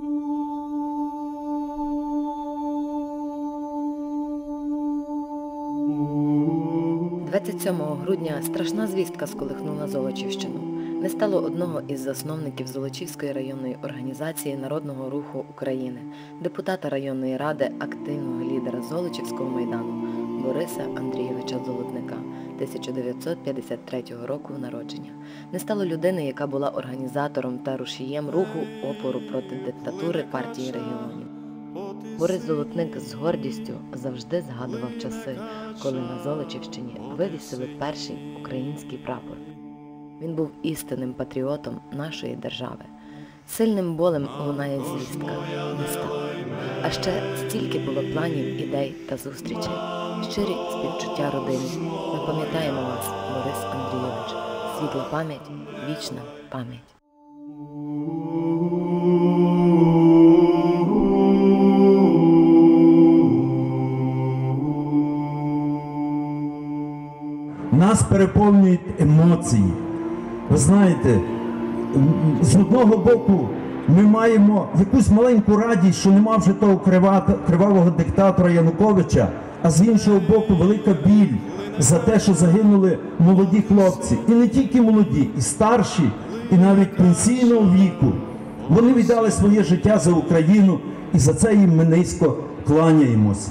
– 27 грудня страшна звістка сколихнула Золочівщину. Не стало одного із засновників Золочівської районної організації Народного руху України, депутата районної ради, активного лідера Золочівського майдану Бориса Андрійовича Золотника 1953 року народження. Не стало людини, яка була організатором та рушієм руху опору проти диктатури партії регіонів. Борис Золотник з гордістю завжди згадував часи, коли на Золочівщині вивісили перший український прапор. Він був істинним патріотом нашої держави. Сильним болем лунає звістка не стало. А ще стільки було планів, ідей та зустрічей. Щирі співчуття родини. Ми пам'ятаємо вас, Борис Андрійович. Світла пам'ять, вічна пам'ять. Нас переповнюють емоції. Ви знаєте, з одного боку ми маємо якусь маленьку радість, що нема вже того кривавого диктатора Януковича, а з іншого боку, велика біль за те, що загинули молоді хлопці. І не тільки молоді, і старші, і навіть пенсійного віку. Вони віддали своє життя за Україну, і за це їм ми низько кланяємось.